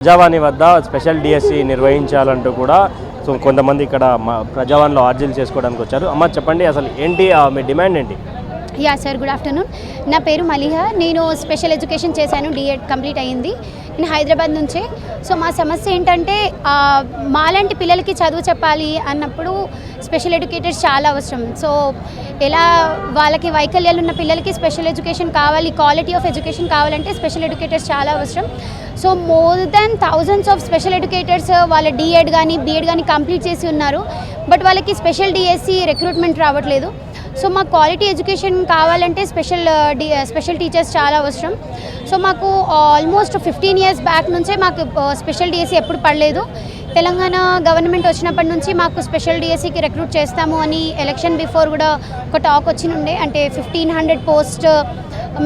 ప్రజావాణి వద్ద special DSC నిర్వహించాలంటూ కూడా so కొంతమంది ఇక్కడ మా ప్రజావాణిలో ఆర్జీలు చేసుకోవడానికి వచ్చారు. అమ్మ చెప్పండి అసలు ఏంటి ఆ, మీ డిమాండ్ ఏంటి? Yeah sir good afternoon. నా పేరు మలిహ. నేను స్పెషల్ ఎడ్యుకేషన్ చేశాను డిఎడ్ కంప్లీట్ అయ్యింది. నేను హైదరాబాద్ నుంచే. సో మా సమస్య ఏంటంటే మాలాంటి పిల్లలకి చదువు చెప్పాలి అన్నప్పుడు స్పెషల్ ఎడ్యుకేటర్స్ చాలా అవసరం. సో ఎలా వాళ్ళకి వైకల్యాలు ఉన్న పిల్లలకి స్పెషల్ ఎడ్యుకేషన్ కావాలి క్వాలిటీ ఆఫ్ ఎడ్యుకేషన్ కావాలంటే స్పెషల్ ఎడ్యుకేటర్స్ చాలా అవసరం. So more than thousands of special educators వాళ్ళ డిఎడ్ కానీ బీఎడ్ కానీ కంప్లీట్ చేసి ఉన్నారు. బట్ వాళ్ళకి స్పెషల్ డిఎస్సి రిక్రూట్మెంట్ రావట్లేదు. సో మాకు క్వాలిటీ ఎడ్యుకేషన్ కావాలంటే స్పెషల్ స్పెషల్ టీచర్స్ చాలా అవసరం. సో మాకు ఆల్మోస్ట్ ఫిఫ్టీన్ ఇయర్స్ బ్యాక్ నుంచే మాకు స్పెషల్ డిఎస్సి ఎప్పుడు పడలేదు. తెలంగాణ గవర్నమెంట్ వచ్చినప్పటి నుంచి మాకు స్పెషల్ డిఎస్సికి రిక్రూట్ చేస్తాము అని ఎలక్షన్ బిఫోర్ కూడా ఒక టాక్ వచ్చి ఉండే అంటే ఫిఫ్టీన్ హండ్రెడ్ పోస్ట్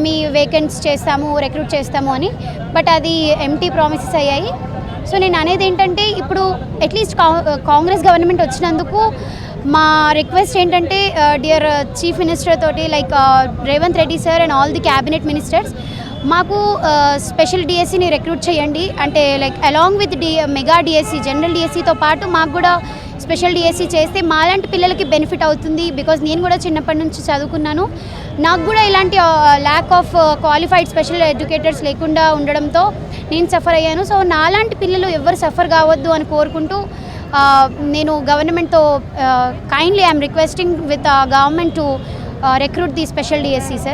మీ వేకెన్స్ చేస్తాము రిక్రూట్ చేస్తాము అని. బట్ అది ఎంటీ ప్రామిసెస్ అయ్యాయి. సో నేను అనేది ఏంటంటే ఇప్పుడు అట్లీస్ట్ కాంగ్రెస్ గవర్నమెంట్ వచ్చినందుకు మా రిక్వెస్ట్ ఏంటంటే డియర్ చీఫ్ మినిస్టర్ తోటి like Revanth Reddy sir and all the cabinet ministers మాకు స్పెషల్ డిఎస్సిని రిక్రూట్ చేయండి. అంటే like along with the mega DSC general డిఎస్సితో పాటు మాకు కూడా స్పెషల్ డిఎస్సి చేస్తే మాలాంటి పిల్లలకి బెనిఫిట్ అవుతుంది. బికాజ్ నేను కూడా చిన్నప్పటి నుంచి చదువుకున్నాను. నాకు కూడా ఇలాంటి lack of qualified special educators లేకుండా ఉండడంతో నేను సఫర్ అయ్యాను. సో నాలాంటి పిల్లలు ఎవరు సఫర్ కావద్దు అని కోరుకుంటూ నేను గవర్నమెంట్తో kindly I'm requesting with government to recruit the special DSC sir